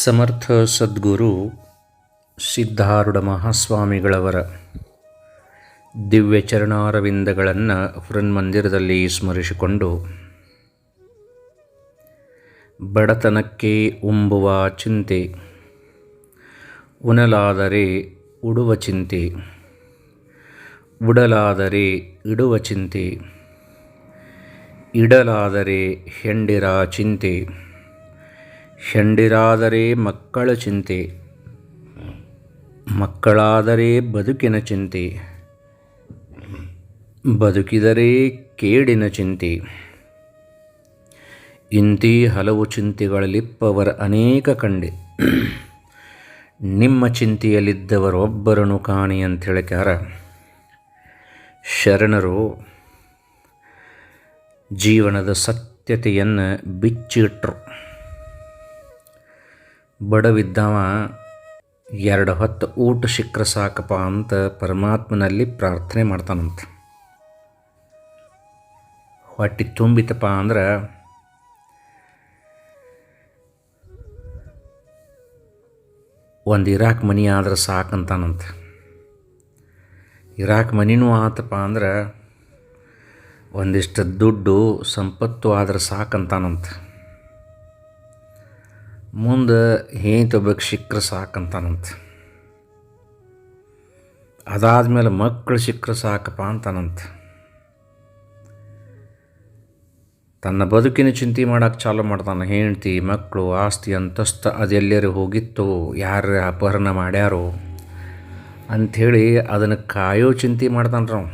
ಸಮರ್ಥ ಸದ್ಗುರು ಸಿದ್ಧಾರೂಢ ಮಹಾಸ್ವಾಮಿಗಳವರ ದಿವ್ಯಚರಣಾರವಿಂದಗಳನ್ನು ಚರಣಾರವಿಂದಗಳನ್ನು ಹುರನ್ಮಂದಿರದಲ್ಲಿ ಸ್ಮರಿಸಿಕೊಂಡು ಬಡತನಕ್ಕೆ ಉಂಬುವ ಚಿಂತೆ, ಉಣಲಾದರೆ ಉಡುವ ಚಿಂತೆ, ಉಡಲಾದರೆ ಇಡುವ ಚಿಂತೆ, ಇಡಲಾದರೆ ಹೆಂಡಿರ ಚಿಂತೆ. ಹೆಂಡಿರಾದರೆ ಮಕ್ಕಳ ಚಿಂತೆ, ಮಕ್ಕಳಾದರೆ ಬದುಕಿನ ಚಿಂತೆ, ಬದುಕಿದರೆ ಕೇಡಿನ ಚಿಂತೆ. ಇಂತಿ ಹಲವು ಚಿಂತೆಗಳಲ್ಲಿಪ್ಪವರ ಅನೇಕ ಕಂಡೆ. ನಿಮ್ಮ ಚಿಂತೆಯಲ್ಲಿದ್ದವರೊಬ್ಬರನ್ನು ಕಾಣಿ ಅಂತ ಹೇಳಿಕಾರ ಶರಣರು, ಜೀವನದ ಸತ್ಯತೆಯನ್ನು ಬಿಚ್ಚಿಟ್ರು. ಬಡವಿದ್ದವ, ಎರಡು ಹೊತ್ತು ಊಟ ಸಿಕ್ಕರೆ ಸಾಕಪ್ಪ ಅಂತ ಪರಮಾತ್ಮನಲ್ಲಿ ಪ್ರಾರ್ಥನೆ ಮಾಡ್ತಾನಂತ. ಹೊಟ್ಟೆ ತುಂಬಿತಪ್ಪ ಅಂದ್ರೆ, ಒಂದು ಇರಾಕ್ ಮನಿ ಆದ್ರೆ ಸಾಕಂತಾನಂತ ಇರಾಕ್ ಮನಿನೂ ಆತಪ್ಪ ಅಂದ್ರೆ, ಒಂದಿಷ್ಟು ದುಡ್ಡು ಸಂಪತ್ತು ಆದ್ರೆ ಸಾಕಂತಾನಂತ ಮುಂದೆ ಹೇಂತ ತೊಬೇಕು ಸಿಕ್ಕರೆ ಸಾಕಂತಾನಂತ. ಅದಾದಮೇಲೆ ಮಕ್ಕಳು ಸಿಕ್ಕರೆ ಸಾಕಪ್ಪ ಅಂತಾನಂತ. ತನ್ನ ಬದುಕಿನ ಚಿಂತೆ ಮಾಡೋಕೆ ಚಾಲು ಮಾಡ್ತಾನೆ. ಹೆಂಡತಿ ಮಕ್ಕಳು ಆಸ್ತಿ, ಅಂತಸ್ತ ಅದೆಲ್ಲರೂ ಹೋಗಿತ್ತು ಯಾರು ಅಪಹರಣ ಮಾಡ್ಯಾರೋ ಅಂಥೇಳಿ ಅದನ್ನು ಕಾಯೋ ಚಿಂತೆ ಮಾಡ್ತಾನೆ ನಾವು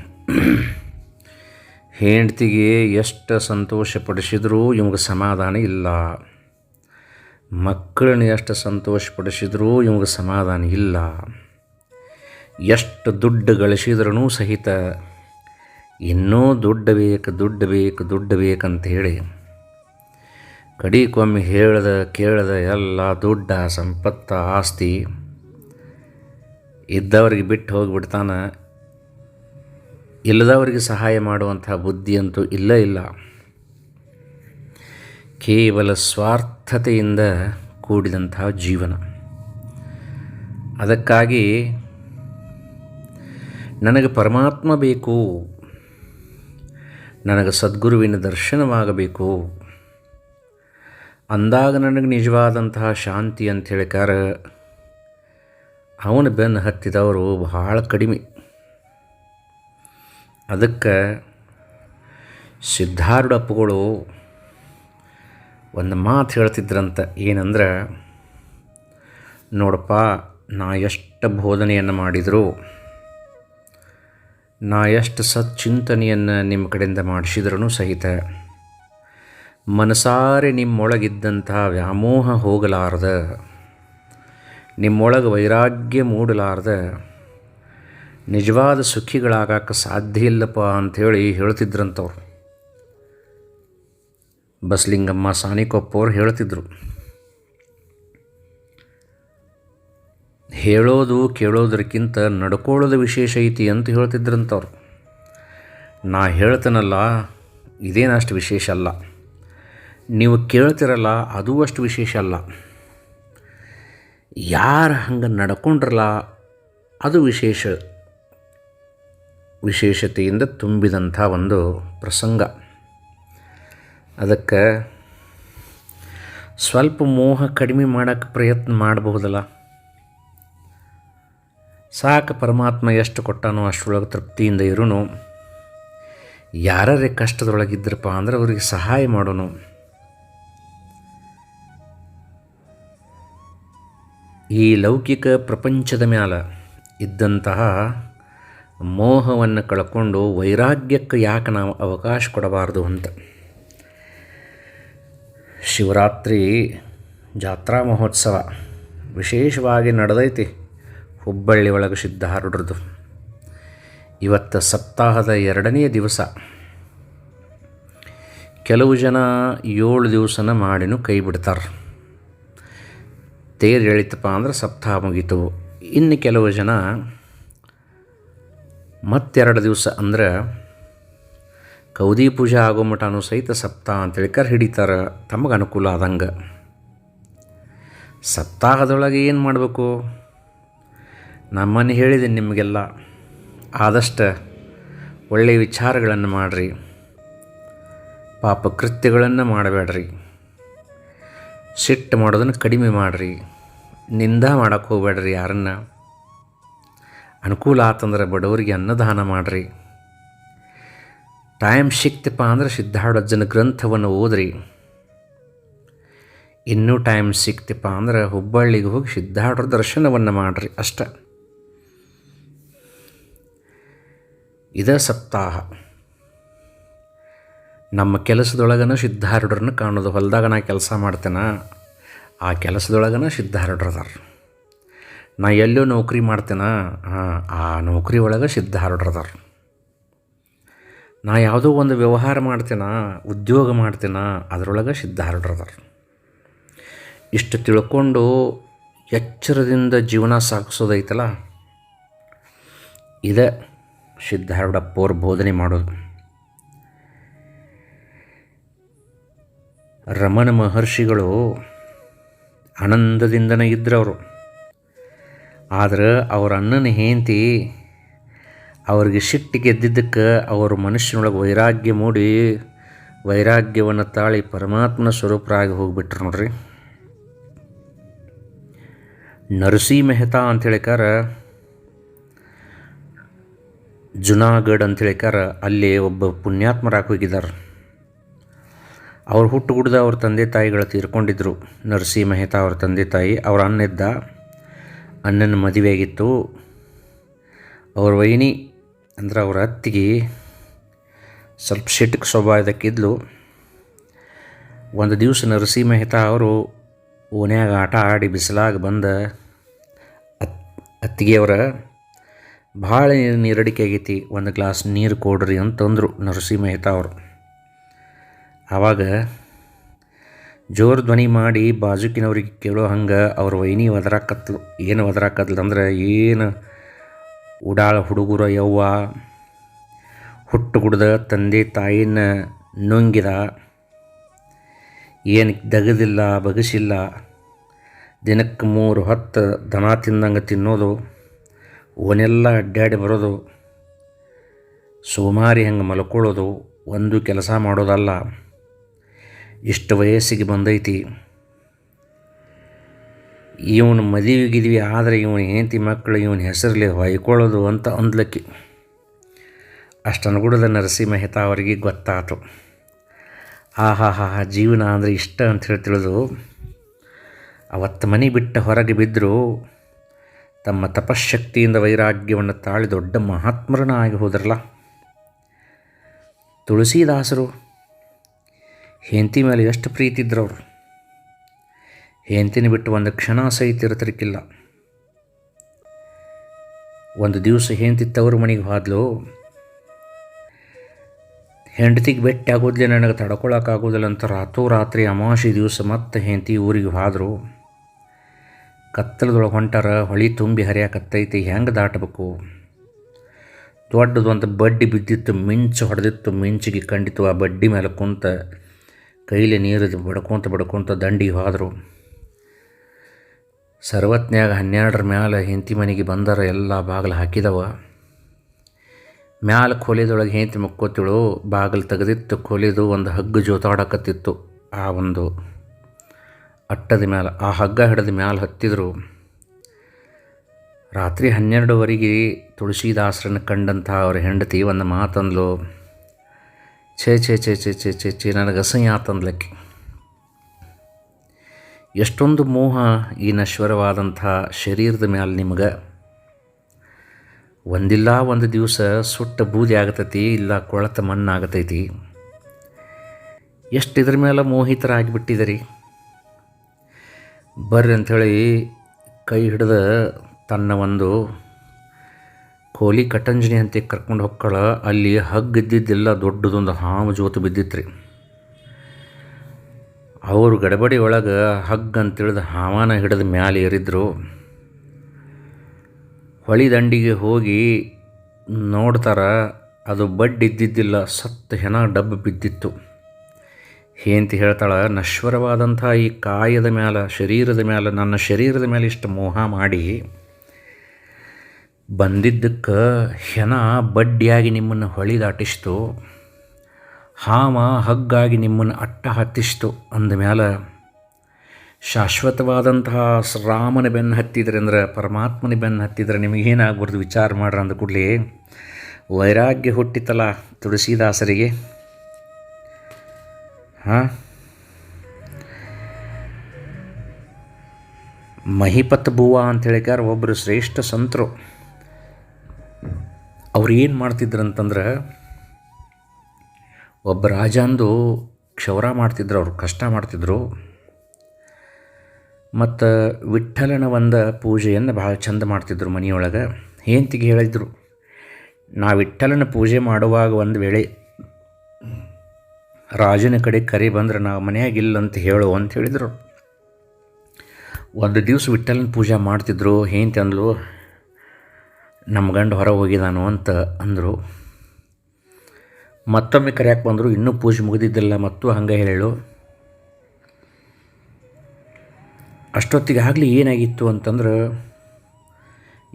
ಹೆಂಡ್ತಿಗೆ ಎಷ್ಟು ಸಂತೋಷ ಪಡಿಸಿದ್ರೂ ಇವ್ಗೆ ಸಮಾಧಾನ ಇಲ್ಲ. ಮಕ್ಕಳನ್ನ ಎಷ್ಟು ಸಂತೋಷಪಡಿಸಿದ್ರೂ ಇವ್ಗೆ ಸಮಾಧಾನ ಇಲ್ಲ. ಎಷ್ಟು ದುಡ್ಡು ಗಳಿಸಿದ್ರೂ ಸಹಿತ ಇನ್ನೂ ದುಡ್ಡು ಬೇಕು ದುಡ್ಡು ಬೇಕು, ದುಡ್ಡು ಬೇಕಂತ ಹೇಳಿ ಕಡಿಕೊಮ್ಮೆ ಹೇಳ್ದ, ಕೇಳ್ದ ಎಲ್ಲ ದುಡ್ಡ, ಸಂಪತ್ತ, ಆಸ್ತಿ ಇದ್ದವ್ರಿಗೆ ಬಿಟ್ಟು ಹೋಗಿಬಿಡ್ತಾನೆ. ಇಲ್ಲದವರಿಗೆ ಸಹಾಯ ಮಾಡುವಂಥ ಬುದ್ಧಿ ಅಂತೂ ಇಲ್ಲ ಇಲ್ಲ. ಕೇವಲ ಸ್ವಾರ್ಥತೆಯಿಂದ ಕೂಡಿದಂತಹ ಜೀವನ. ಅದಕ್ಕಾಗಿ ನನಗೆ ಪರಮಾತ್ಮ ಬೇಕು, ನನಗೆ ಸದ್ಗುರುವಿನ ದರ್ಶನವಾಗಬೇಕು. ಅಂದಾಗ ನನಗೆ ನಿಜವಾದಂತಹ ಶಾಂತಿ ಅಂತ ಹೇಳಿಕಾರ ಅವನ ಬೆನ್ನು ಹತ್ತಿದವರು ಬಹಳ ಕಡಿಮೆ. ಅದಕ್ಕೆ ಸಿದ್ಧಾರೂಢಪ್ಪಗಳು ಒಂದು ಮಾತು ಹೇಳ್ತಿದ್ರಂತ ಏನಂದ್ರೆ, ನೋಡಪ್ಪ, ನಾ ಎಷ್ಟು ಬೋಧನೆಯನ್ನು ಮಾಡಿದರೂ, ನಾ ಎಷ್ಟು ಸಚ್ಚಿಂತನೆಯನ್ನು ನಿಮ್ಮ ಕಡೆಯಿಂದ ಮಾಡಿಸಿದ್ರೂ ಸಹಿತ, ಮನಸಾರೆ ನಿಮ್ಮೊಳಗಿದ್ದಂಥ ವ್ಯಾಮೋಹ ಹೋಗಲಾರ್ದ, ನಿಮ್ಮೊಳಗೆ ವೈರಾಗ್ಯ ಮೂಡಲಾರ್ದ, ನಿಜವಾದ ಸುಖಿಗಳಾಗಕ್ಕೆ ಸಾಧ್ಯ ಇಲ್ಲಪ್ಪ ಅಂಥೇಳಿ ಹೇಳ್ತಿದ್ರಂಥವ್ರು ಬಸಲಿಂಗಮ್ಮ ಸಾಣಿಕೊಪ್ಪವ್ರು ಹೇಳ್ತಿದ್ರು. ಹೇಳೋದು ಕೇಳೋದಕ್ಕಿಂತ ನಡ್ಕೊಳ್ಳೋದು ವಿಶೇಷ ಐತಿ ಅಂತ ಹೇಳ್ತಿದ್ರಂಥವ್ರು ನಾ ಹೇಳ್ತೇನಲ್ಲ ಇದೇನಷ್ಟು ವಿಶೇಷ ಅಲ್ಲ. ನೀವು ಕೇಳ್ತಿರಲ್ಲ, ಅದು ಅಷ್ಟು ವಿಶೇಷ ಅಲ್ಲ. ಯಾರು ಹಂಗೆ ನಡ್ಕೊಂಡ್ರಲ್ಲ, ಅದು ವಿಶೇಷ ವಿಶೇಷತೆಯಿಂದ ತುಂಬಿದಂಥ ಒಂದು ಪ್ರಸಂಗ. ಅದಕ್ಕೆ ಸ್ವಲ್ಪ ಮೋಹ ಕಡಿಮೆ ಮಾಡೋಕ್ಕೆ ಪ್ರಯತ್ನ ಮಾಡಬಹುದಲ್ಲ? ಸಾಕು ಪರಮಾತ್ಮ ಎಷ್ಟು ಕೊಟ್ಟಾನೋ ಅಷ್ಟರೊಳಗೆ ತೃಪ್ತಿಯಿಂದ ಇರೋನು. ಯಾರೇ ಕಷ್ಟದೊಳಗಿದ್ರಪ್ಪ ಅಂದ್ರೆ ಅವರಿಗೆ ಸಹಾಯ ಮಾಡೋನು. ಈ ಲೌಕಿಕ ಪ್ರಪಂಚದ ಮ್ಯಾಲ ಇದ್ದಂತಹ ಮೋಹವನ್ನು ಕಳ್ಕೊಂಡು ವೈರಾಗ್ಯಕ್ಕೆ ಯಾಕೆ ನಾವು ಅವಕಾಶ ಕೊಡಬಾರ್ದು ಅಂತ. ಶಿವರಾತ್ರಿ ಜಾತ್ರಾ ಮಹೋತ್ಸವ ವಿಶೇಷವಾಗಿ ನಡೆದೈತಿ ಹುಬ್ಬಳ್ಳಿ ಒಳಗೆ ಸಿದ್ಧಾರೂಢರದು ಇವತ್ತು ಸಪ್ತಾಹದ ಎರಡನೆಯ ದಿವಸ. ಕೆಲವು ಜನ ಏಳು ದಿವಸನ ಮಾಡಿನೂ ಕೈ ಬಿಡ್ತಾರೆ. ತೇರು ಎಳಿತಪ್ಪ ಅಂದ್ರೆ ಸಪ್ತಾಹ ಮುಗೀತು. ಇನ್ನು ಕೆಲವು ಜನ ಮತ್ತೆರಡು ದಿವಸ ಅಂದ್ರೆ ಕೌದಿ ಪೂಜೆ ಆಗೋ ಮಟನೂ ಸಹಿತ ಸಪ್ತಾಹ ಅಂತೇಳಿ ಕರ್ ಹಿಡಿತಾರೆ, ತಮಗೆ ಅನುಕೂಲ ಆದಂಗೆ. ಸಪ್ತಾಹದೊಳಗೆ ಏನು ಮಾಡಬೇಕು? ನಮ್ಮನ್ನು ಹೇಳಿದ್ದೀನಿ ನಿಮಗೆಲ್ಲ. ಆದಷ್ಟು ಒಳ್ಳೆಯ ವಿಚಾರಗಳನ್ನು ಮಾಡಿರಿ. ಪಾಪ ಕೃತ್ಯಗಳನ್ನು ಮಾಡಬೇಡ್ರಿ. ಸಿಟ್ಟು ಮಾಡೋದನ್ನು ಕಡಿಮೆ ಮಾಡಿರಿ. ನಿಂದ ಮಾಡೋಕ್ಕೆ ಹೋಗ್ಬೇಡ್ರಿ ಯಾರನ್ನ. ಅನುಕೂಲ ಆತಂದ್ರೆ ಬಡವರಿಗೆ ಅನ್ನದಾನ ಮಾಡಿರಿ. ಟೈಮ್ ಸಿಕ್ತಪ್ಪ ಅಂದ್ರೆ ಸಿದ್ಧಾರ್ಥಜ್ಜನ ಗ್ರಂಥವನ್ನು ಓದ್ರಿ. ಇನ್ನೂ ಟೈಮ್ ಸಿಕ್ತಪ್ಪ ಅಂದ್ರೆ ಹುಬ್ಬಳ್ಳಿಗೆ ಹೋಗಿ ಸಿದ್ಧಾರೂಢರ ದರ್ಶನವನ್ನು ಮಾಡಿರಿ ಅಷ್ಟ. ಇದೇ ಸಪ್ತಾಹ. ನಮ್ಮ ಕೆಲಸದೊಳಗನ ಸಿದ್ಧಾರೂಢರನ್ನ ಕಾಣೋದು. ಹೊಲದಾಗ ನಾ ಕೆಲಸ ಮಾಡ್ತೇನೆ? ಆ ಕೆಲಸದೊಳಗನ ಸಿದ್ಧಾರ್ಢರದಾರ. ನಾ ಎಲ್ಲೋ ನೌಕರಿ ಮಾಡ್ತೇನೆ? ಹಾಂ, ಆ ನೌಕರಿ ಒಳಗೆ ಸಿದ್ಧಾರೂಢರು ಅದಾರ ನಾ ಯಾವುದೋ ಒಂದು ವ್ಯವಹಾರ ಮಾಡ್ತೀನ, ಉದ್ಯೋಗ ಮಾಡ್ತೀನ, ಅದರೊಳಗೆ ಸಿದ್ಧಾರೂಢರು ಅದಾರ ಇಷ್ಟು ತಿಳ್ಕೊಂಡು ಎಚ್ಚರದಿಂದ ಜೀವನ ಸಾಗಿಸೋದೈತಲ್ಲ, ಇದೇ ಪೋರ್ ಬೋಧನೆ ಮಾಡೋದು. ರಮಣ ಮಹರ್ಷಿಗಳು ಆನಂದದಿಂದನೇ ಇದ್ರವರು. ಆದರೆ ಅವ್ರ ಅಣ್ಣನ ಹೆಂಡತಿ ಅವ್ರಿಗೆ ಸಿಟ್ಟು ಗೆದ್ದಿದ್ದಕ್ಕೆ ಅವರು ಮನುಷ್ಯನೊಳಗೆ ವೈರಾಗ್ಯ ಮೂಡಿ ವೈರಾಗ್ಯವನ್ನು ತಾಳಿ ಪರಮಾತ್ಮನ ಸ್ವರೂಪರಾಗಿ ಹೋಗ್ಬಿಟ್ರು ನೋಡ್ರಿ. ನರಸಿ ಮೆಹ್ತಾ ಅಂತ ಹೇಳಿಕಾರ ಜುನಾಗಢ್ ಅಂತ ಹೇಳಿಕಾರ ಅಲ್ಲಿ ಒಬ್ಬ ಪುಣ್ಯಾತ್ಮರಾಗಿ ಹೋಗಿದ್ದಾರೆ. ಅವ್ರು ಹುಟ್ಟು ಗುಡ್ದ ಅವ್ರ ತಂದೆ ತಾಯಿಗಳು ತೀರ್ಕೊಂಡಿದ್ರು. ನರಸಿ ಮೆಹ್ತಾ ಅವ್ರ ತಂದೆ ತಾಯಿ, ಅವ್ರ ಅಣ್ಣ ಇದ್ದ ಅಣ್ಣನ ಮದುವೆ ಆಗಿತ್ತು ಅವ್ರ ವೈನಿ ಅಂದ್ರೆ ಅವ್ರ ಅತ್ತಿಗೆ ಸ್ವಲ್ಪ ಸಿಟ್ಟಕ್ಕೆ ಸ್ವಭಾವದಕ್ಕಿದ್ಲು. ಒಂದು ದಿವಸ ನರಸಿಂಹ ಮೆಹ್ತಾ ಅವರು ಓನ್ಯಾಗ ಆಟ ಆಡಿ ಬಿಸಿಲಾಗ ಬಂದ ಅತ್, ಅತ್ತಿಗೆಯವರ, ಭಾಳ ನೀರಡಿಕೆ ಆಗೈತಿ, ಒಂದು ಗ್ಲಾಸ್ ನೀರು ಕೊಡ್ರಿ ಅಂತಂದರು ನರಸಿಂಹ ಮೆಹ್ತಾ ಅವರು. ಆವಾಗ ಜೋರು ಧ್ವನಿ ಮಾಡಿ ಬಾಜುಕಿನವ್ರಿಗೆ ಕೇಳೋ ಹಂಗೆ ಅವ್ರ ವೈನಿ ಒದರಾಕತ್ಲು. ಏನು ಒದರಾಕತ್ಲು ಅಂದ್ರೆ ಏನು ಉಡಾಳ ಹುಡುಗರು ಯವ್ವ. ಹುಟ್ಟು ಕುಡ್ದ ತಂದೆ ತಾಯಿನ ನುಂಗಿದ. ಏನು ದಗದಿಲ್ಲ, ಬಗಸಿಲ್ಲ. ದಿನಕ್ಕೆ ಮೂರು ಹತ್ತು ದನ ತಿಂದಂಗೆ ತಿನ್ನೋದು. ಓನೆಲ್ಲ ಅಡ್ಡಾಡಿ ಬರೋದು. ಸೋಮಾರಿ ಹಂಗೆ ಮಲ್ಕೊಳ್ಳೋದು. ಒಂದು ಕೆಲಸ ಮಾಡೋದಲ್ಲ. ಇಷ್ಟು ವಯಸ್ಸಿಗೆ ಬಂದೈತಿ. ಇವನು ಮದುವೆ ಗಿದ್ವಿ ಆದರೆ ಇವನು ಹೆಂಡತಿ ಮಕ್ಕಳು, ಇವನ ಹೆಸರಲ್ಲಿ ಹೊಯ್ಕೊಳ್ಳೋದು ಅಂತ ಅಂದ್ಲಕ್ಕಿ. ನರಸಿಂಹ ನರಸಿ ಮೆಹ್ತಾ ಅವರಿಗೆ ಗೊತ್ತಾಯ್ತು ಆಹಾ ಹಾ ಜೀವನ ಅಂದರೆ ಇಷ್ಟ ಅಂತ ಹೇಳಿ ತಿಳಿದು ಅವತ್ತು ಮನೆ ಬಿಟ್ಟ ಹೊರಗೆ ಬಿದ್ದರೂ ತಮ್ಮ ತಪಶಕ್ತಿಯಿಂದ ವೈರಾಗ್ಯವನ್ನು ತಾಳಿ ದೊಡ್ಡ ಮಹಾತ್ಮರನ ಆಗಿ ಹೋದ್ರಲ್ಲ. ತುಳಸಿದಾಸರು ಹೆಂಡತಿ ಮೇಲೆ ಎಷ್ಟು ಪ್ರೀತಿ ಇದ್ರು ಹೆಂಡತಿನ ಬಿಟ್ಟು ಒಂದು ಕ್ಷಣ ಸಹಿತ ಒಂದು ದಿವಸ ಹೆಂಡತಿ ತವರು ಮನೆಗೆ ಹೋದ್ಲು. ಹೆಂಡತಿಗೆ ಭೇಟಿ ಆಗೋದ್ಲೆ ನನಗೆ ತಡ್ಕೊಳಕ್ಕಾಗೋದಿಲ್ಲ ಅಂತ ರಾತ್ರೋರಾತ್ರಿ ಅಮಾವಾಸ್ಯೆ ದಿವಸ ಮತ್ತೆ ಹೆಂತಿ ಊರಿಗೆ ಹೋದರು. ಕತ್ತಲದೊಳಗೆ ಹೊಂಟಾರ, ಹೊಳಿ ತುಂಬಿ ಹರಿಯಾಕತ್ತೈತಿ, ಹೆಂಗೆ ದಾಟಬೇಕು? ದೊಡ್ಡದೊಂದು ಬಡ್ಡಿ ಬಿದ್ದಿತ್ತು, ಮಿಂಚು ಹೊಡೆದಿತ್ತು, ಮಿಂಚಿಗೆ ಖಂಡಿತು ಆ ಬಡ್ಡಿ ಮೇಲೆ ಕುಂತ ಕೈಲಿ ನೀರು ಬಡ್ಕೊತ ಬಡ್ಕೊತ ದಂಡಿಗೆ ಹೋದರು. ಸರ್ವತ್ನ್ಯಾಗ ಹನ್ನೆರಡರ ಮ್ಯಾಲೆ ಹೆಂತಿ ಮನೆಗೆ ಬಂದರ ಎಲ್ಲ ಬಾಗಿಲು ಹಾಕಿದವ. ಮ್ಯಾಲ ಕೋಲಿದೊಳಗೆ ಹೆಂತಿ ಮಕ್ಕೋತಿಳು, ಬಾಗಿಲು ತೆಗೆದಿತ್ತು ಕೋಲಿದು ಒಂದು ಹಗ್ಗ ಜೋತಾಡಕತ್ತಿತ್ತು ಆ ಒಂದು ಅಟ್ಟದ ಮ್ಯಾಲೆ. ಆ ಹಗ್ಗ ಹಿಡಿದ ಮ್ಯಾಲೆ ಹತ್ತಿದ್ರು. ರಾತ್ರಿ ಹನ್ನೆರಡುವರೆಗೆ ತುಳಸಿದಾಸರನ್ನು ಕಂಡಂಥ ಅವ್ರ ಹೆಂಡತಿ ಒಂದು ಮಾತಂದ್ಲು. ಛೇ ಛೇ ಛೇ ಛೇ ಛೇ ಛೇ ಛೇ ನನಗೆ ಅಸಹ್ಯ ಆತಂದ್ಲಕ್ಕೆ. ಎಷ್ಟೊಂದು ಮೋಹ ಈ ನಶ್ವರವಾದಂಥ ಶರೀರದ ಮ್ಯಾಲೆ ನಿಮ್ಗೆ. ಒಂದಿಲ್ಲ ಒಂದು ದಿವಸ ಸುಟ್ಟ ಬೂದಿ ಆಗತೈತಿ, ಇಲ್ಲ ಕೊಳತ ಮಣ್ಣು ಆಗತೈತಿ. ಎಷ್ಟು ಇದ್ರ ಮೇಲೆ ಮೋಹಿತರಾಗಿಬಿಟ್ಟಿದ್ದೀರಿ ಬರ್ರಿ ಅಂಥೇಳಿ ಕೈ ಹಿಡಿದ ತನ್ನ ಒಂದು ಕೋಲಿ ಕಟಂಜನಿ ಅಂತ ಕರ್ಕೊಂಡು ಹೊಕ್ಕಳ ಅಲ್ಲಿ ಹಗ್ಗ ಇದ್ದಿದ್ದಿಲ್ಲ ದೊಡ್ಡದೊಂದು ಹಾಮ ಜೋತು ಬಿದ್ದಿತ್ತು ರೀ ಅವರು ಗಡಬಡಿ ಒಳಗೆ ಹಗ್ಗ ಅಂತೇಳಿದ ಹಾವಾನ ಹಿಡಿದ ಮ್ಯಾಲೆ ಏರಿದ್ರು. ಹೊಳಿ ದಂಡಿಗೆ ಹೋಗಿ ನೋಡ್ತಾರ ಅದು ಬಡ್ಡಿ ಇದ್ದಿದ್ದಿಲ್ಲ ಸತ್ತು ಹೆಣ ಡಬ್ಬ ಬಿದ್ದಿತ್ತು. ಹೇಂತಿ ಹೇಳ್ತಾಳೆ, ನಶ್ವರವಾದಂಥ ಈ ಕಾಯದ ಮೇಲೆ ಶರೀರದ ಮೇಲೆ ನನ್ನ ಶರೀರದ ಮೇಲೆ ಇಷ್ಟು ಮೋಹ ಮಾಡಿ ಬಂದಿದ್ದಕ್ಕೆ ಹೆಣ ಬಡ್ಡಿಯಾಗಿ ನಿಮ್ಮನ್ನು ಹೊಳಿದಾಟಿಸ್ತು ಹಾಮ ಹಗ್ಗಾಗಿ ನಿಮ್ಮನ್ನು ಅಟ್ಟ ಹತ್ತಿಸ್ತು ಅಂದ ಮೇಲೆ ಶಾಶ್ವತವಾದಂತಹ ರಾಮನ ಬೆನ್ನು ಹತ್ತಿದ್ರೆ ಅಂದ್ರೆ ಪರಮಾತ್ಮನ ಬೆನ್ನು ಹತ್ತಿದ್ರೆ ನಿಮಗೇನಾಗ್ಬಾರ್ದು? ವಿಚಾರ ಮಾಡ್ರಿ ಅಂದ ಕೂಡಲೇ ವೈರಾಗ್ಯ ಹುಟ್ಟಿತಲ್ಲ ತುಳಸಿದಾಸರಿಗೆ? ಹಾಂ? ಮಹಿಪತ್ ಬುವ ಅಂತ ಹೇಳಿಕಾರ ಒಬ್ಬರು ಶ್ರೇಷ್ಠ ಸಂತರು. ಅವ್ರು ಏನು ಮಾಡ್ತಿದ್ರಂತಂದ್ರೆ ಒಬ್ಬ ರಾಜಂದು ಕ್ಷೌರ ಮಾಡ್ತಿದ್ರು, ಅವ್ರು ಕಷ್ಟ ಮಾಡ್ತಿದ್ರು. ಮತ್ತು ವಿಠ್ಠಲನ ಒಂದು ಪೂಜೆಯನ್ನು ಭಾಳ ಚಂದ ಮಾಡ್ತಿದ್ರು ಮನೆಯೊಳಗೆ. ಹೆಂತಿಗೆ ಹೇಳಿದ್ರು, ನಾ ವಿಠ್ಠಲನ ಪೂಜೆ ಮಾಡುವಾಗ ಒಂದು ವೇಳೆ ರಾಜನ ಕಡೆ ಕರೆ ಬಂದ್ರೆ ನಾವು ಮನೆಯಾಗ ಇಲ್ಲ ಅಂತ ಹೇಳು ಅಂತ ಹೇಳಿದರು. ಒಂದು ದಿವಸ ವಿಠ್ಠಲನ ಪೂಜೆ ಮಾಡ್ತಿದ್ರು ಹೇಂತಿ ಅಂದ್ಲು ನಮ್ಮ ಗಂಡ ಹೊರ ಹೋಗಿದಾನು ಅಂತ ಅಂದರು. ಮತ್ತೊಮ್ಮೆ ಕರೆಯಕ್ಕೆ ಬಂದರು, ಇನ್ನೂ ಪೂಜೆ ಮುಗಿದಿದ್ದಿಲ್ಲ ಮತ್ತು ಹಂಗೆ ಹೇಳು. ಅಷ್ಟೊತ್ತಿಗೆ ಆಗಲಿ ಏನಾಗಿತ್ತು ಅಂತಂದ್ರೆ,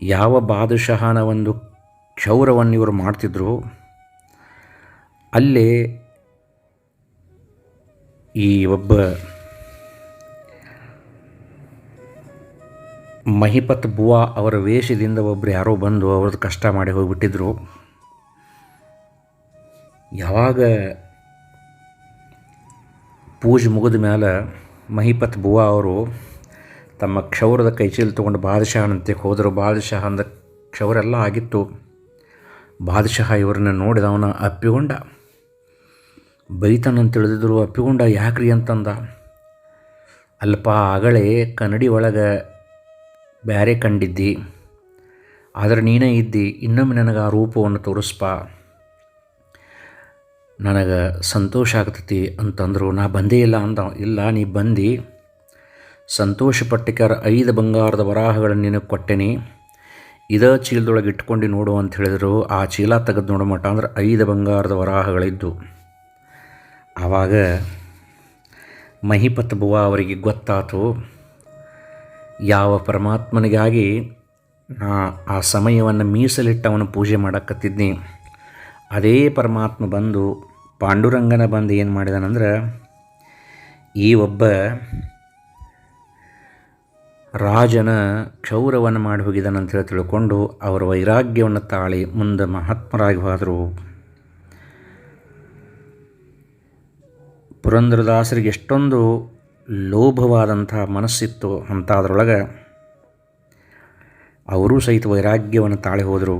ಯಾವ ಬಾದಶಹನ ಒಂದು ಕ್ಷೌರವನ್ನು ಇವರು ಮಾಡ್ತಿದ್ರು, ಅಲ್ಲೇ ಈ ಒಬ್ಬ ಮಹಿಪತ್ ಬುವಾ ಅವರ ವೇಷದಿಂದ ಒಬ್ಬರು ಯಾರೋ ಬಂದು ಅವ್ರದ್ದು ಕಷ್ಟ ಮಾಡಿ ಹೋಗಿಬಿಟ್ಟಿದ್ರು. ಯಾವಾಗ ಪೂಜೆ ಮುಗಿದ ಮೇಲೆ ಮಹಿಪತ್ ಬುವಾ ಅವರು ತಮ್ಮ ಕ್ಷೌರದ ಕೈಚೀಲ ತೊಗೊಂಡು ಬಾದಶಾಹನಂತೆ ಹೋದರು. ಬಾದಶಾಹ ಅಂದ ಕ್ಷೌರೆಲ್ಲ ಆಗಿತ್ತು. ಬಾದಶಾಹ ಇವರನ್ನ ನೋಡಿದ ಅವನ ಅಪ್ಪಿಗೊಂಡ, ಬೈತಾನಂತ ತಿಳಿದಿದ್ರು, ಅಪ್ಪಿಗೊಂಡ, ಯಾಕ್ರಿ? ಅಂತಂದ. ಅಲ್ಪ ಆಗಲೇ ಕನ್ನಡಿ ಒಳಗೆ ಬ್ಯಾರೆ ಕಂಡಿದ್ದಿ. ಆದರೆ ನೀನೇ ಇದ್ದಿ. ಇನ್ನೊಮ್ಮೆ ನನಗೆ ಆ ರೂಪವನ್ನು ತೋರಿಸ್ಪ. ನನಗೆ ಸಂತೋಷ ಆಗ್ತೈತಿ ಅಂತಂದರು, ನಾ ಬಂದೇ ಇಲ್ಲ ಅಂದ ಇಲ್ಲ, ನೀ ಬಂದು. ಸಂತೋಷ ಪಟ್ಟಿಕರ ಐದು ಬಂಗಾರದ ವರಾಹಗಳನ್ನು ನಿನಗೆ ಕೊಟ್ಟೆನಿ. ಇದೇ ಚೀಲದೊಳಗೆ ಇಟ್ಕೊಂಡು ನೋಡು ಅಂತ ಹೇಳಿದರು. ಆ ಚೀಲ ತೆಗೆದು ನೋಡೋ ಮಟ್ಟ ಅಂದ್ರೆ ಐದು ಬಂಗಾರದ ವರಾಹಗಳಿದ್ದು. ಆವಾಗ ಮಹಿಪತ್ ಬುವ ಅವರಿಗೆ ಗೊತ್ತಾತು, ಯಾವ ಪರಮಾತ್ಮನಿಗಾಗಿ ನಾ ಆ ಸಮಯವನ್ನು ಮೀಸಲಿಟ್ಟು ಅವನು ಪೂಜೆ ಮಾಡಕತ್ತಿದ್ನಿ. ಅದೇ ಪರಮಾತ್ಮ ಬಂದು ಪಾಂಡುರಂಗನ ಬಂದು ಏನು ಮಾಡಿದಾನಂದ್ರೆ ಈ ಒಬ್ಬ ರಾಜನ ಕ್ಷೌರವನ್ನು ಮಾಡಿ ಹೋಗಿದ್ದಾನಂತೇಳಿ ತಿಳ್ಕೊಂಡು ಅವರ ವೈರಾಗ್ಯವನ್ನು ತಾಳಿ ಮುಂದೆ ಮಹಾತ್ಮರಾಗಿ ಹೋದರು. ಪುರಂದ್ರದಾಸರಿಗೆ ಎಷ್ಟೊಂದು ಲೋಭವಾದಂಥ ಮನಸ್ಸಿತ್ತು ಅಂತ ಅದರೊಳಗೆ ಅವರೂ ಸಹಿತ ವೈರಾಗ್ಯವನ್ನು ತಾಳಿ ಹೋದರು.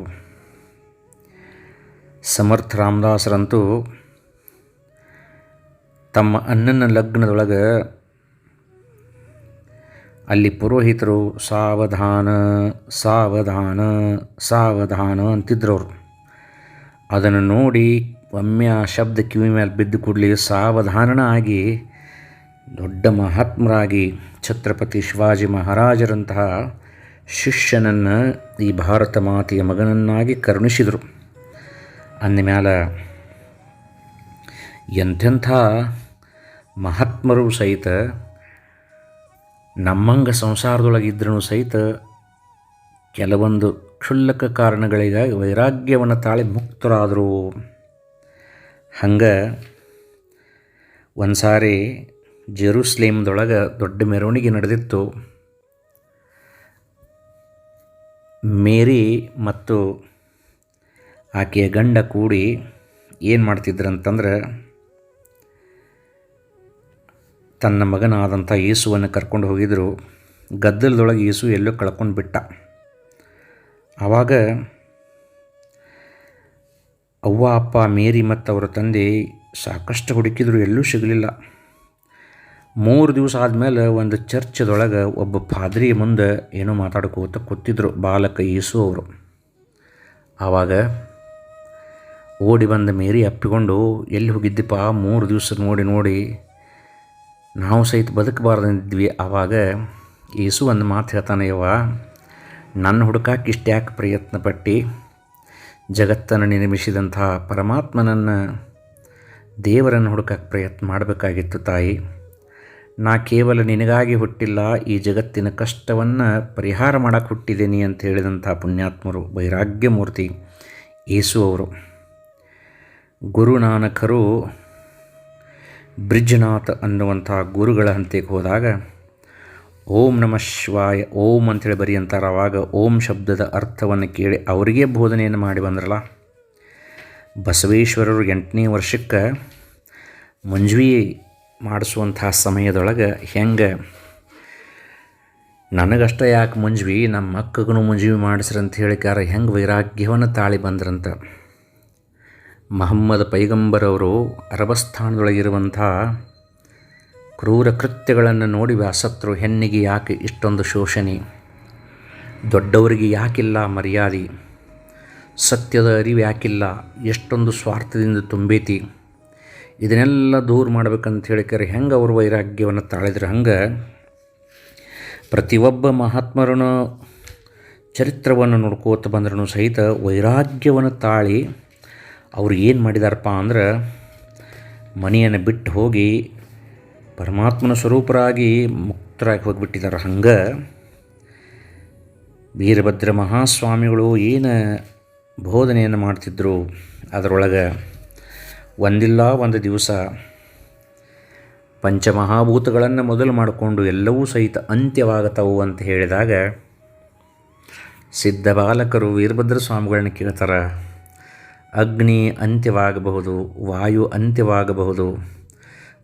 ಸಮರ್ಥ ರಾಮದಾಸರಂತೂ ತಮ್ಮ ಅಣ್ಣನ ಲಗ್ನದೊಳಗೆ ಅಲ್ಲಿ ಪುರೋಹಿತರು ಸಾವಧಾನ ಸಾವಧಾನ ಸಾವಧಾನ ಅಂತಿದ್ರು ಅವರು ಅದನ್ನು ನೋಡಿ ಒಮ್ಮೆ ಆ ಶಬ್ದ ಕಿವಿ ಮೇಲೆ ಬಿದ್ದು ಕೂಡಲೇ ಸಾವಧಾನನ ಆಗಿ ದೊಡ್ಡ ಮಹಾತ್ಮರಾಗಿ ಛತ್ರಪತಿ ಶಿವಾಜಿ ಮಹಾರಾಜರಂತಹ ಶಿಷ್ಯನನ್ನು ಈ ಭಾರತ ಮಾತೆಯ ಮಗನನ್ನಾಗಿ ಕರುಣಿಸಿದರು. ಅಂದಮ್ಯಾಲ ಎಂಥೆಂಥ ಮಹಾತ್ಮರು ಸಹಿತ, ನಮ್ಮಂಗ ಸಂಸಾರದೊಳಗಿದ್ರೂ ಸಹಿತ ಕೆಲವೊಂದು ಕ್ಷುಲ್ಲಕ ಕಾರಣಗಳಿಗಾಗಿ ವೈರಾಗ್ಯವನ್ನು ತಾಳಿ ಮುಕ್ತರಾದರು. ಹಂಗೆ ಒಂದು ಸಾರಿ ಜೆರೂಸ್ಲೇಮ್ದೊಳಗೆ ದೊಡ್ಡ ಮೆರವಣಿಗೆ ನಡೆದಿತ್ತು. ಮೇರಿ ಮತ್ತು ಆಕೆಯ ಗಂಡ ಕೂಡಿ ಏನು ಮಾಡ್ತಿದ್ರಂತಂದ್ರೆ ತನ್ನ ಮಗನಾದಂಥ ಯೇಸುವನ್ನು ಕರ್ಕೊಂಡು ಹೋಗಿದ್ದರು ಗದ್ದಲದೊಳಗೆ ಯೇಸು ಎಲ್ಲೋ ಕಳ್ಕೊಂಡು ಬಿಟ್ಟ. ಆವಾಗ ಅವ್ವ, ಅಪ್ಪ, ಮೇರಿ ಮತ್ತು ಅವರ ತಂದೆ ಸಾಕಷ್ಟು ಹುಡುಕಿದ್ರು, ಎಲ್ಲೂ ಸಿಗಲಿಲ್ಲ. ಮೂರು ದಿವಸ ಆದಮೇಲೆ ಒಂದು ಚರ್ಚದೊಳಗೆ ಒಬ್ಬ ಪಾದ್ರಿ ಮುಂದೆ ಏನೋ ಮಾತಾಡ್ಕೋತ ಕೂತಿದ್ರು ಬಾಲಕ ಯೇಸು ಅವರು. ಆವಾಗ ಓಡಿ ಬಂದ ಮೇರಿ ಅಪ್ಪಿಕೊಂಡು ಎಲ್ಲಿ ಹೋಗಿದ್ದಿಪ್ಪ? ಮೂರು ದಿವಸ ನೋಡಿ ನೋಡಿ ನಾವು ಸಹಿತ ಬದುಕಬಾರ್ದಿದ್ವಿ ಆವಾಗ ಯೇಸು ಒಂದು ಮಾತು ಹೇಳ್ತಾನೆ, ಯವ್ವ, ನನ್ನ ಹುಡುಕಕ್ಕೆ ಇಷ್ಟ್ಯಾಕೆ ಪ್ರಯತ್ನ ಪಟ್ಟು ಜಗತ್ತನ್ನು ನಿರ್ಮಿಸಿದಂಥ ಪರಮಾತ್ಮನನ್ನು ದೇವರನ್ನು ಹುಡುಕಕ್ಕೆ ಪ್ರಯತ್ನ ಮಾಡಬೇಕಾಗಿತ್ತು ತಾಯಿ. ನಾ ಕೇವಲ ನಿನಗಾಗಿ ಹುಟ್ಟಿಲ್ಲ, ಈ ಜಗತ್ತಿನ ಕಷ್ಟವನ್ನು ಪರಿಹಾರ ಮಾಡಕ್ಕೆ ಹುಟ್ಟಿದ್ದೀನಿ ಅಂತ ಹೇಳಿದಂಥ ಪುಣ್ಯಾತ್ಮರು, ವೈರಾಗ್ಯಮೂರ್ತಿ ಯೇಸು ಅವರು. ಗುರುನಾನಕರು ಬ್ರಿಜ್ನಾಥ್ ಅನ್ನುವಂಥ ಗುರುಗಳ ಹಂತಕ್ಕೆ ಹೋದಾಗ, ಓಂ ನಮಃ ಶಿವಾಯ, ಓಂ ಅಂತೇಳಿ ಬರೀ ಅಂತಾರೆ ಆವಾಗ ಓಂ ಶಬ್ದದ ಅರ್ಥವನ್ನು ಕೇಳಿ ಅವರಿಗೆ ಬೋಧನೆಯನ್ನು ಮಾಡಿ ಬಂದ್ರಲ್ಲ. ಬಸವೇಶ್ವರರು ಎಂಟನೇ ವರ್ಷಕ್ಕೆ ಮಂಜ್ವಿ ಮಾಡಿಸುವಂಥ ಸಮಯದೊಳಗೆ ಹೆಂಗೆ, ನನಗಷ್ಟ ಯಾಕೆ ಮುಂಜ್ವಿ, ನಮ್ಮ ಮಕ್ಕಗೂ ಮುಂಜ್ವಿ ಮಾಡಿಸ್ರಂತ ಹೇಳಿಕಾರ ಹೆಂಗೆ ವೈರಾಗ್ಯವನ್ನು ತಾಳಿ ಬಂದ್ರಂತ. ಮಹಮ್ಮದ್ ಪೈಗಂಬರವರು ಅರಬಸ್ಥಾನದೊಳಗಿರುವಂಥ ಕ್ರೂರ ಕೃತ್ಯಗಳನ್ನು ನೋಡಿ ವ್ಯಾಸತ್ರು ಹೆಣ್ಣಿಗೆ ಯಾಕೆ ಇಷ್ಟೊಂದು ಶೋಷಣೆ? ದೊಡ್ಡವರಿಗೆ ಯಾಕಿಲ್ಲ ಮರ್ಯಾದೆ? ಸತ್ಯದ ಅರಿವು ಯಾಕಿಲ್ಲ? ಎಷ್ಟೊಂದು ಸ್ವಾರ್ಥದಿಂದ ತುಂಬೈತಿ? ಇದನ್ನೆಲ್ಲ ದೂರ ಮಾಡ್ಬೇಕಂತ ಹೇಳಿಕರೆ ಹೆಂಗೆ ಅವರು ವೈರಾಗ್ಯವನ್ನು ತಾಳಿದ್ರೆ? ಹಂಗೆ ಪ್ರತಿಯೊಬ್ಬ ಮಹಾತ್ಮರನ್ನು, ಚರಿತ್ರವನ್ನು ನೋಡ್ಕೋತ ಬಂದ್ರೂ ಸಹಿತ ವೈರಾಗ್ಯವನ್ನು ತಾಳಿ ಅವ್ರು ಏನು ಮಾಡಿದಾರಪ್ಪ ಅಂದ್ರೆ ಮನೆಯನ್ನು ಬಿಟ್ಟು ಹೋಗಿ ಪರಮಾತ್ಮನ ಸ್ವರೂಪರಾಗಿ ಮುಕ್ತರಾಗಿ ಹೋಗಿಬಿಟ್ಟಿದ್ದಾರೆ ಹಂಗೆ ವೀರಭದ್ರ ಮಹಾಸ್ವಾಮಿಗಳು ಏನು ಬೋಧನೆಯನ್ನು ಮಾಡ್ತಿದ್ದರು ಅದರೊಳಗೆ ಒಂದಿಲ್ಲ ಒಂದು ದಿವಸ ಪಂಚಮಹಾಭೂತಗಳನ್ನು ಮೊದಲು ಮಾಡಿಕೊಂಡು ಎಲ್ಲವೂ ಸಹಿತ ಅಂತ್ಯವಾಗತವು ಅಂತ ಹೇಳಿದಾಗ ಸಿದ್ಧ ಬಾಲಕರು ವೀರಭದ್ರ ಸ್ವಾಮಿಗಳನ್ನ ಕೇಳ್ತಾರೆ ಅಗ್ನಿ ಅಂತ್ಯವಾಗಬಹುದು, ವಾಯು ಅಂತ್ಯವಾಗಬಹುದು,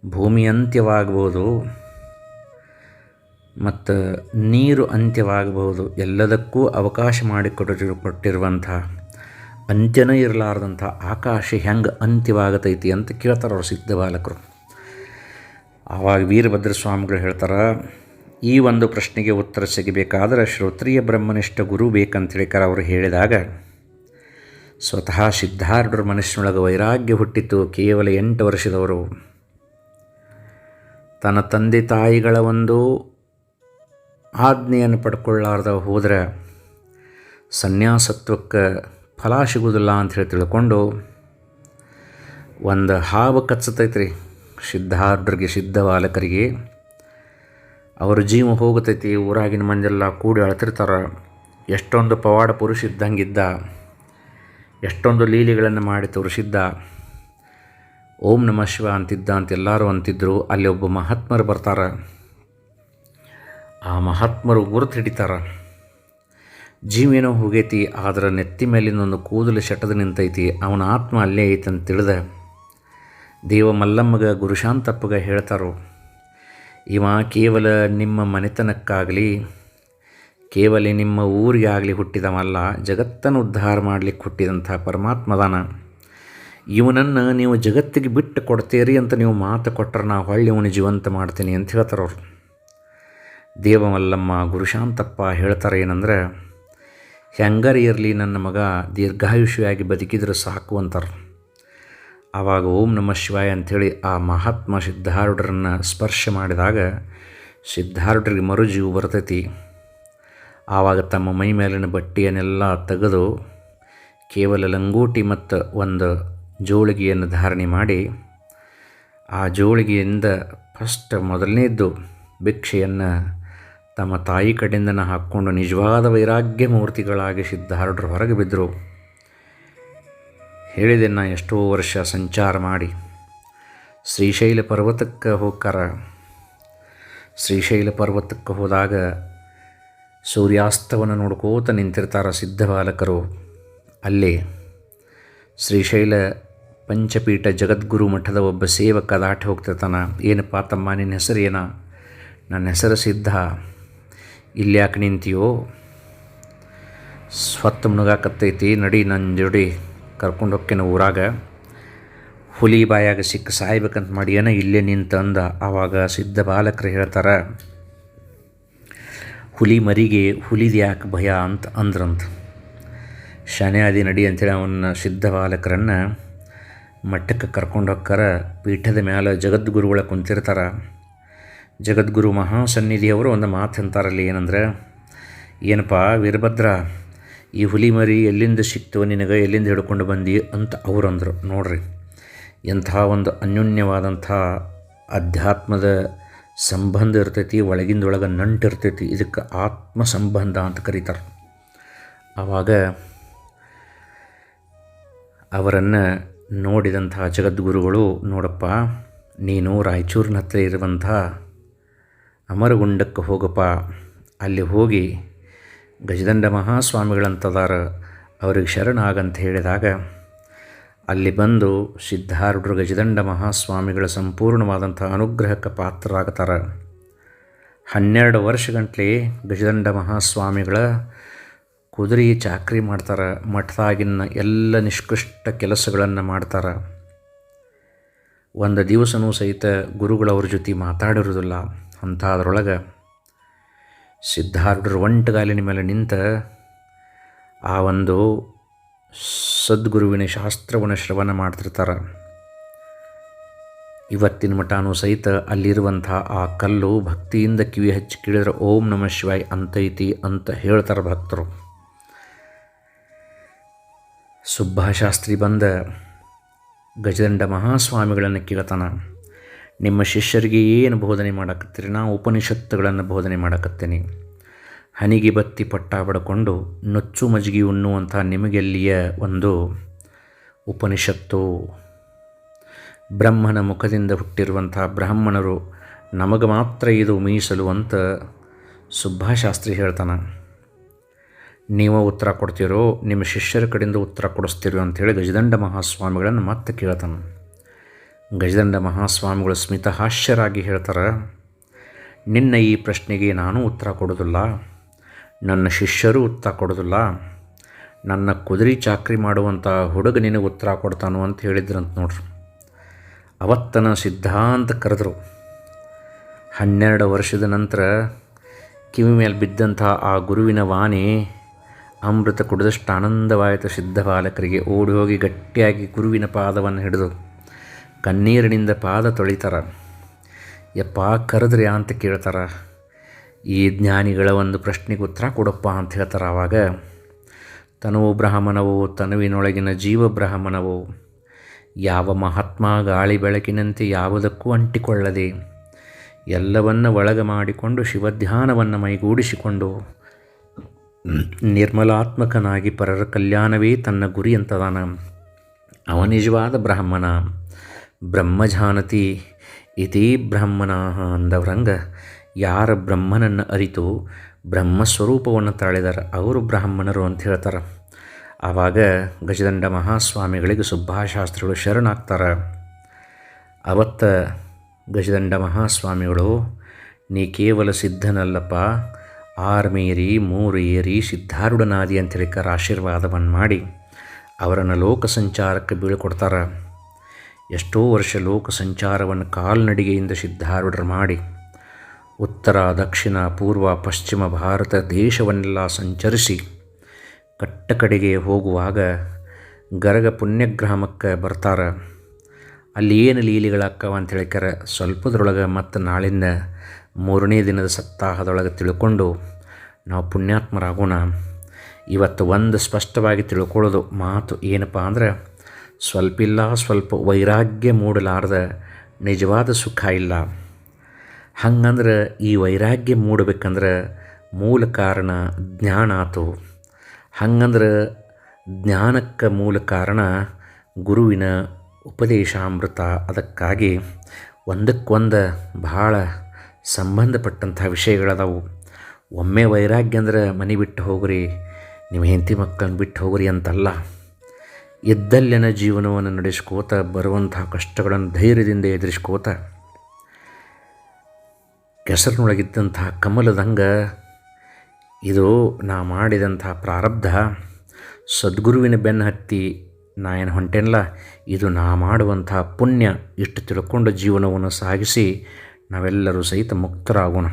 ಭೂಮಿ ಅಂತ್ಯವಾಗಬಹುದು, ಮತ್ತು ನೀರು ಅಂತ್ಯವಾಗಬಹುದು, ಎಲ್ಲದಕ್ಕೂ ಅವಕಾಶ ಮಾಡಿಕೊಟ್ಟಿರು ಕೊಟ್ಟಿರುವಂಥ ಅಂತ್ಯನೇ ಇರಲಾರ್ದಂಥ ಆಕಾಶ ಹೆಂಗೆ ಅಂತ್ಯವಾಗತೈತಿ ಅಂತ ಕೇಳ್ತಾರೆ ಅವರು ಸಿದ್ಧ ಬಾಲಕರು. ಆವಾಗ ವೀರಭದ್ರ ಸ್ವಾಮಿಗಳು ಹೇಳ್ತಾರೆ, ಈ ಒಂದು ಪ್ರಶ್ನೆಗೆ ಉತ್ತರ ಸಿಗಬೇಕಾದ್ರೆ ಶ್ರೋತ್ರಿಯ ಬ್ರಹ್ಮನಿಷ್ಠ ಗುರು ಬೇಕಂತ ಹೇಳಿಕಾರ ಅವರು ಹೇಳಿದಾಗ ಸ್ವತಃ ಸಿದ್ಧಾರ್ಢರ ಮನಸ್ಸಿನೊಳಗೆ ವೈರಾಗ್ಯ ಹುಟ್ಟಿತು ಕೇವಲ ಎಂಟು ವರ್ಷದವರು. ತನ್ನ ತಂದೆ ತಾಯಿಗಳ ಒಂದು ಆಜ್ಞೆಯನ್ನು ಪಡ್ಕೊಳ್ಳಾರ್ದ ಹೋದರೆ ಸನ್ಯಾಸತ್ವಕ್ಕೆ ಫಲ ಸಿಗುವುದಿಲ್ಲ ಅಂಥೇಳಿ ತಿಳ್ಕೊಂಡು ಒಂದು ಹಾವು ಕಚ್ಚತೈತ್ರಿ ಸಿದ್ಧಾರ್ಢರಿಗೆ ಸಿದ್ಧ ಬಾಲಕರಿಗೆ. ಅವ್ರ ಜೀವ ಹೋಗುತ್ತೈತಿ ಊರಾಗಿನ ಮಂದೆಲ್ಲ ಕೂಡಿ ಅಳತಿರ್ತಾರೆ. ಎಷ್ಟೊಂದು ಪವಾಡ ಪುರುಷ ಇದ್ದಂಗಿದ್ದ. ಎಷ್ಟೊಂದು ಲೀಲೆಗಳನ್ನು ಮಾಡಿ ತೋರಿಸಿದ್ದ. ಓಂ ನಮ ಶಿವ ಅಂತಿದ್ದ ಅಂತ ಎಲ್ಲರೂ ಅಂತಿದ್ದರು ಅಲ್ಲಿ ಒಬ್ಬ ಮಹಾತ್ಮರು ಬರ್ತಾರೆ. ಆ ಮಹಾತ್ಮರು ಗುರುತು ಹಿಡಿತಾರ. ಜೀವೇನೋ ಹೋಗೈತಿ, ಆದ್ರೆ ನೆತ್ತಿ ಮೇಲಿನೊಂದು ಕೂದಲು ಶಟದ ನಿಂತೈತಿ. ಅವನ ಆತ್ಮ ಅಲ್ಲೇ ಐತಿ ಅಂತ ತಿಳಿದ. ದೇವ ಮಲ್ಲಮ್ಮಗ ಗುರುಶಾಂತಪ್ಪಗ ಹೇಳ್ತಾರೋ, ಇವ ಕೇವಲ ನಿಮ್ಮ ಮನೆತನಕ್ಕಾಗಲಿ ಕೇವಲ ನಿಮ್ಮ ಊರಿಗೆ ಆಗಲಿ ಹುಟ್ಟಿದವಲ್ಲ, ಜಗತ್ತನ್ನು ಉದ್ಧಾರ ಮಾಡಲಿಕ್ಕೆ ಹುಟ್ಟಿದಂಥ ಪರಮಾತ್ಮದಾನ. ಇವನನ್ನು ನೀವು ಜಗತ್ತಿಗೆ ಬಿಟ್ಟು ಕೊಡ್ತೀರಿ ಅಂತ ನೀವು ಮಾತು ಕೊಟ್ಟರೆ ನಾ ಹೊಳ್ಳಿ ಇವನು ಜೀವಂತ ಮಾಡ್ತೀನಿ ಅಂತ ಹೇಳ್ತಾರೆ ಅವರು. ದೇವಮಲ್ಲಮ್ಮ ಗುರುಶಾಂತಪ್ಪ ಹೇಳ್ತಾರೆ ಏನಂದ್ರೆ, ಹೆಂಗರ ಇರಲಿ ನನ್ನ ಮಗ, ದೀರ್ಘಾಯುಷಿಯಾಗಿ ಬದುಕಿದ್ರೆ ಸಾಕು ಅಂತಾರೆ. ಆವಾಗ ಓಂ ನಮ ಶಿವಾಯ ಅಂಥೇಳಿ ಆ ಮಹಾತ್ಮ ಸಿದ್ಧಾರೂಢರನ್ನು ಸ್ಪರ್ಶ ಮಾಡಿದಾಗ ಸಿದ್ಧಾರೂಢರಿಗೆ ಮರುಜೀವು ಬರ್ತೈತಿ. ಆವಾಗ ತಮ್ಮ ಮೈ ಮೇಲಿನ ಬಟ್ಟೆಯನ್ನೆಲ್ಲ ತೆಗೆದು ಕೇವಲ ಲಂಗೋಟಿ ಮತ್ತು ಒಂದು ಜೋಳಿಗೆಯನ್ನು ಧಾರಣೆ ಮಾಡಿ, ಆ ಜೋಳಿಗೆಯಿಂದ ಫಸ್ಟ್ ಮೊದಲನೇದ್ದು ಭಿಕ್ಷೆಯನ್ನು ತಮ್ಮ ತಾಯಿ ಕಡೆಯಿಂದನ ಹಾಕ್ಕೊಂಡು ನಿಜವಾದ ವೈರಾಗ್ಯ ಮೂರ್ತಿಗಳಾಗಿ ಸಿದ್ಧಾರೂಢರು ಹೊರಗೆ ಬಿದ್ದರು. ಹೇಳಿದೆ, ನಾ ಎಷ್ಟೋ ವರ್ಷ ಸಂಚಾರ ಮಾಡಿ ಶ್ರೀಶೈಲ ಪರ್ವತಕ್ಕೆ ಹೋಗ್ತಾರ ಶ್ರೀಶೈಲ ಪರ್ವತಕ್ಕೆ ಹೋದಾಗ ಸೂರ್ಯಾಸ್ತವನ್ನು ನೋಡ್ಕೋತ ನಿಂತಿರ್ತಾರ ಸಿದ್ಧ ಬಾಲಕರು ಅಲ್ಲಿ ಶ್ರೀಶೈಲ ಪಂಚಪೀಠ ಜಗದ್ಗುರು ಮಠದ ಒಬ್ಬ ಸೇವಕ ದಾಟಿ ಹೋಗ್ತಿರ್ತಾನ. ಏನಪ್ಪ ತಮ್ಮ ನಿನ್ನ ಹೆಸರು ಏನ? ನನ್ನ ಹೆಸರು ಸಿದ್ಧ. ಇಲ್ಲಿ ಯಾಕೆ ನಿಂತೀಯೋ? ಸ್ವತ್ತು ಮುಣಗಾಕತ್ತೈತಿ, ನಡಿ ನನ್ನ ಜೋಡಿ ಕರ್ಕೊಂಡು ಹೋಗ್ತೇನೆ ಊರಾಗ. ಹುಲಿ ಬಾಯಾಗ ಸಿಕ್ಕ ಸಾಯ್ಬೇಕಂತ ಮಾಡಿ ಏನೋ ಇಲ್ಲೇ ನಿಂತಂದ ಆವಾಗ ಸಿದ್ಧ ಬಾಲಕರು ಹೇಳ್ತಾರೆ ಹುಲಿ ಮರಿಗೆ ಹುಲಿದ ಯಾಕೆ ಭಯ ಅಂತ ಅಂದ್ರಂತ. ಶನೇ ಆದಿ ನಡಿ ಅಂಥೇಳಿ ಅವನ್ನ ಸಿದ್ಧ ಬಾಲಕರನ್ನು ಮಠಕ್ಕೆ ಕರ್ಕೊಂಡು ಹೋಗ್ತಾರ ಪೀಠದ ಮೇಲೆ ಜಗದ್ಗುರುಗಳ ಕುಂತಿರ್ತಾರೆ. ಜಗದ್ಗುರು ಮಹಾಸನ್ನಿಧಿಯವರು ಒಂದು ಮಾತು ಅಂತಾರಲ್ಲಿ ಏನಂದ್ರೆ, ಏನಪ್ಪ ವೀರಭದ್ರ, ಈ ಹುಲಿ ಮರಿ ಎಲ್ಲಿಂದ ಸಿಕ್ತು, ನಿನಗೆ ಎಲ್ಲಿಂದ ಹಿಡ್ಕೊಂಡು ಬಂದಿ? ಅಂತ ಅವ್ರು ಅಂದರು. ನೋಡ್ರಿ, ಎಂಥ ಒಂದು ಅನ್ಯೋನ್ಯವಾದಂಥ ಅಧ್ಯಾತ್ಮದ ಸಂಬಂಧ ಇರ್ತೈತಿ, ಒಳಗಿಂದೊಳಗೆ ನಂಟಿರ್ತೈತಿ ಇದಕ್ಕೆ ಆತ್ಮ ಸಂಬಂಧ ಅಂತ ಕರೀತಾರೆ. ಆವಾಗ ಅವರನ್ನು ನೋಡಿದಂಥ ಜಗದ್ಗುರುಗಳು, ನೋಡಪ್ಪ, ನೀನು ರಾಯಚೂರಿನ ಹತ್ರ ಇರುವಂಥ ಅಮರಗುಂಡಕ್ಕೆ ಹೋಗಪ್ಪ. ಅಲ್ಲಿ ಹೋಗಿ ಗಜದಂಡ ಮಹಾಸ್ವಾಮಿಗಳಂತದಾರ, ಅವ್ರಿಗೆ ಶರಣಾಗಂತ ಹೇಳಿದಾಗ ಅಲ್ಲಿ ಬಂದು ಸಿದ್ಧಾರೂಢರು ಗಜದಂಡ ಮಹಾಸ್ವಾಮಿಗಳ ಸಂಪೂರ್ಣವಾದಂಥ ಅನುಗ್ರಹಕ್ಕೆ ಪಾತ್ರರಾಗ್ತಾರೆ. ಹನ್ನೆರಡು ವರ್ಷಗಂಟ್ಲೆ ಗಜದಂಡ ಮಹಾಸ್ವಾಮಿಗಳ ಕುದುರೆ ಚಾಕ್ರಿ ಮಾಡ್ತಾರೆ, ಮಠದಾಗಿನ ಎಲ್ಲ ನಿಷ್ಕೃಷ್ಟ ಕೆಲಸಗಳನ್ನು ಮಾಡ್ತಾರೆ. ಒಂದು ದಿವಸನೂ ಸಹಿತ ಗುರುಗಳವ್ರ ಜೊತೆ ಮಾತಾಡಿರೋದಿಲ್ಲ ಅಂಥದ್ರೊಳಗೆ ಸಿದ್ಧಾರೂಢರು ಒಂಟಗಾಲಿನ ಮೇಲೆ ನಿಂತ ಆ ಒಂದು ಸದ್ಗುರುವಿನ ಶಾಸ್ತ್ರವನ್ನು ಶ್ರವಣ ಮಾಡ್ತಿರ್ತಾರೆ. ಇವತ್ತಿನ ಮಠನೂ ಸಹಿತ ಅಲ್ಲಿರುವಂಥ ಆ ಕಲ್ಲು ಭಕ್ತಿಯಿಂದ ಕಿವಿ ಹಚ್ಚಿ ಕೇಳಿದ್ರೆ ಓಂ ನಮಃ ಶಿವಾಯ್ ಅಂತೈತಿ ಅಂತ ಹೇಳ್ತಾರೆ ಭಕ್ತರು. ಸುಬ್ಬಾಶಾಸ್ತ್ರಿ ಬಂದ ಗಜದಂಡ ಮಹಾಸ್ವಾಮಿಗಳನ್ನು ಕೇಳ್ತಾನ, ನಿಮ್ಮ ಶಿಷ್ಯರಿಗೆ ಏನು ಬೋಧನೆ ಮಾಡಕತ್ತೀರಿ? ನಾವು ಉಪನಿಷತ್ತುಗಳನ್ನು ಬೋಧನೆ ಮಾಡಕತ್ತೀನಿ. ಹನಿಗೆ ಬತ್ತಿ ಪಟ್ಟ ಬಡ್ಕೊಂಡು ನೊಚ್ಚು ಮಜ್ಗಿ ಉಣ್ಣುವಂಥ ನಿಮಗೆಲ್ಲಿಯ ಒಂದು ಉಪನಿಷತ್ತು? ಬ್ರಹ್ಮನ ಮುಖದಿಂದ ಹುಟ್ಟಿರುವಂಥ ಬ್ರಾಹ್ಮಣರು ನಮಗೆ ಮಾತ್ರ ಇದು ಮೀಸಲು ಅಂತ ಸುಬ್ಬಾಶಾಸ್ತ್ರಿ ಹೇಳ್ತಾನೆ. ನೀವು ಉತ್ತರ ಕೊಡ್ತೀರೋ, ನಿಮ್ಮ ಶಿಷ್ಯರ ಕಡೆಯಿಂದ ಉತ್ತರ ಕೊಡಿಸ್ತೀರೋ ಅಂಥೇಳಿ ಗಜದಂಡ ಮಹಾಸ್ವಾಮಿಗಳನ್ನು ಮತ್ತೆ ಕೇಳ್ತಾನೆ. ಗಜದಂಡ ಮಹಾಸ್ವಾಮಿಗಳು ಸ್ಮಿತಹಾಸ್ಯರಾಗಿ ಹೇಳ್ತಾರೆ, ನಿನ್ನ ಈ ಪ್ರಶ್ನೆಗೆ ನಾನು ಉತ್ತರ ಕೊಡೋದಿಲ್ಲ ನನ್ನ ಶಿಷ್ಯರು ಉತ್ತರ ಕೊಡೋದಿಲ್ಲ. ನನ್ನ ಕುದುರೆ ಚಾಕ್ರಿ ಮಾಡುವಂಥ ಹುಡುಗ ನಿನಗೆ ಉತ್ತರ ಕೊಡ್ತಾನು ಅಂತ ಹೇಳಿದ್ರಂತ ನೋಡ್ರಿ. ಅವತ್ತನ ಸಿದ್ಧಾಂತ ಕರೆದ್ರು. ಹನ್ನೆರಡು ವರ್ಷದ ನಂತರ ಕಿವಿ ಮೇಲೆ ಬಿದ್ದಂಥ ಆ ಗುರುವಿನ ವಾಣಿ ಅಮೃತ ಕುಡಿದಷ್ಟು ಆನಂದವಾಯಿತು. ಸಿದ್ಧ ಬಾಲಕರಿಗೆ ಓಡಿ ಹೋಗಿ ಗಟ್ಟಿಯಾಗಿ ಗುರುವಿನ ಪಾದವನ್ನು ಹಿಡಿದು ಕಣ್ಣೀರಿನಿಂದ ಪಾದ ತೊಳಿತಾರ. ಯಪ್ಪ, ಕರೆದ್ರಿ ಅಂತ ಕೇಳ್ತಾರ. ಈ ಜ್ಞಾನಿಗಳ ಒಂದು ಪ್ರಶ್ನೆಗೆ ಉತ್ತರ ಕೊಡಪ್ಪ ಅಂತ ಹೇಳ್ತಾರೆ ಆವಾಗ, ತನುವು ಬ್ರಾಹ್ಮಣವು, ತನುವಿನೊಳಗಿನ ಜೀವ ಬ್ರಾಹ್ಮಣವು, ಯಾವ ಮಹಾತ್ಮ ಗಾಳಿ ಬೆಳಕಿನಂತೆ ಯಾವುದಕ್ಕೂ ಅಂಟಿಕೊಳ್ಳದೆ ಎಲ್ಲವನ್ನ ಒಳಗ ಮಾಡಿಕೊಂಡು ಶಿವಧ್ಯಾನವನ್ನು ಮೈಗೂಡಿಸಿಕೊಂಡು ನಿರ್ಮಲಾತ್ಮಕನಾಗಿ ಪರರ ಕಲ್ಯಾಣವೇ ತನ್ನ ಗುರಿ ಅಂತದಾನ. ಅವನಿಜವಾದ ಬ್ರಾಹ್ಮಣ. ಬ್ರಹ್ಮಜಾನತಿ ಇತಿ ಬ್ರಾಹ್ಮಣ ಅಂದವರಂಗ ಯಾರ ಬ್ರಹ್ಮನನ್ನು ಅರಿತು ಬ್ರಹ್ಮಸ್ವರೂಪವನ್ನು ತಾಳಿದಾರೆ ಅವರು ಬ್ರಾಹ್ಮಣರು ಅಂತ ಹೇಳ್ತಾರೆ. ಆವಾಗ ಗಜದಂಡ ಮಹಾಸ್ವಾಮಿಗಳಿಗೆ ಸುಬ್ಬಾಶಾಸ್ತ್ರಿಗಳು ಶರಣಾಗ್ತಾರೆ. ಅವತ್ತ ಗಜದಂಡ ಮಹಾಸ್ವಾಮಿಗಳು, ನೀ ಕೇವಲ ಸಿದ್ಧನಲ್ಲಪ್ಪ, ಆರ್ಮೇರಿ ಮೂರು ಏರಿ ಸಿದ್ಧಾರೂಢನಾದಿ ಅಂತ ಹೇಳಿಕರ ಆಶೀರ್ವಾದವನ್ನು ಮಾಡಿ ಅವರನ್ನು ಲೋಕ ಸಂಚಾರಕ್ಕೆ ಬೀಳ್ಕೊಡ್ತಾರೆ. ಎಷ್ಟೋ ವರ್ಷ ಲೋಕ ಸಂಚಾರವನ್ನು ಕಾಲ್ನಡಿಗೆಯಿಂದ ಸಿದ್ಧಾರೂಢರು ಮಾಡಿ ಉತ್ತರ, ದಕ್ಷಿಣ, ಪೂರ್ವ, ಪಶ್ಚಿಮ ಭಾರತ ದೇಶವನ್ನೆಲ್ಲ ಸಂಚರಿಸಿ ಕಟ್ಟ ಕಡೆಗೆ ಹೋಗುವಾಗ ಗರಗ ಪುಣ್ಯಗ್ರಾಮಕ್ಕೆ ಬರ್ತಾರೆ. ಅಲ್ಲಿ ಏನು ಲೀಲಿಗಳಾಕ್ಕವ ಅಂತ ಹೇಳಿಕರ ಸ್ವಲ್ಪದ್ರೊಳಗೆ ಮತ್ತು ನಾಳಿಂದ ಮೂರನೇ ದಿನದ ಸಪ್ತಾಹದೊಳಗೆ ತಿಳ್ಕೊಂಡು ನಾವು ಪುಣ್ಯಾತ್ಮರಾಗೋಣ. ಇವತ್ತು ಒಂದು ಸ್ಪಷ್ಟವಾಗಿ ತಿಳ್ಕೊಳ್ಳೋದು ಮಾತು ಏನಪ್ಪ ಅಂದ್ರೆ, ಸ್ವಲ್ಪಿಲ್ಲ, ಸ್ವಲ್ಪ ವೈರಾಗ್ಯ ಮೂಡಲಾರ್ದ ನಿಜವಾದ ಸುಖ ಇಲ್ಲ. ಹಂಗಂದ್ರೆ ಈ ವೈರಾಗ್ಯ ಮೂಡಬೇಕಂದ್ರೆ ಮೂಲ ಕಾರಣ ಜ್ಞಾನ ಆತು. ಹಂಗಂದ್ರೆ ಜ್ಞಾನಕ್ಕೆ ಮೂಲ ಕಾರಣ ಗುರುವಿನ ಉಪದೇಶಾಮೃತ. ಅದಕ್ಕಾಗಿ ಒಂದಕ್ಕೊಂದು ಭಾಳ ಸಂಬಂಧಪಟ್ಟಂಥ ವಿಷಯಗಳದಾವು. ಒಮ್ಮೆ ವೈರಾಗ್ಯ ಅಂದ್ರೆ ಮನೆ ಬಿಟ್ಟು ಹೋಗ್ರಿ, ನಿಮ್ಮ ಹೆಂಡತಿ ಮಕ್ಕಳನ್ನ ಬಿಟ್ಟು ಹೋಗ್ರಿ ಅಂತಲ್ಲ. ಇದ್ದಲ್ಲಿನ ಜೀವನವನ್ನು ನಡೆಸ್ಕೋತ ಬರುವಂತಹ ಕಷ್ಟಗಳನ್ನು ಧೈರ್ಯದಿಂದ ಎದುರಿಸ್ಕೋತ ಕೆಸರಿನೊಳಗಿದ್ದಂಥ ಕಮಲದಂಗೆ ಇದು ನಾ ಮಾಡಿದಂಥ ಪ್ರಾರಬ್ಧ. ಸದ್ಗುರುವಿನ ಬೆನ್ನು ಹತ್ತಿ ನಾ ಏನು ಹೊಂಟೇನಲ್ಲ, ಇದು ನಾ ಮಾಡುವಂಥ ಪುಣ್ಯ ಇಷ್ಟು ತಿಳ್ಕೊಂಡು ಜೀವನವನ್ನು ಸಾಗಿಸಿ ನಾವೆಲ್ಲರೂ ಸಹಿತ ಮುಕ್ತರಾಗೋಣ.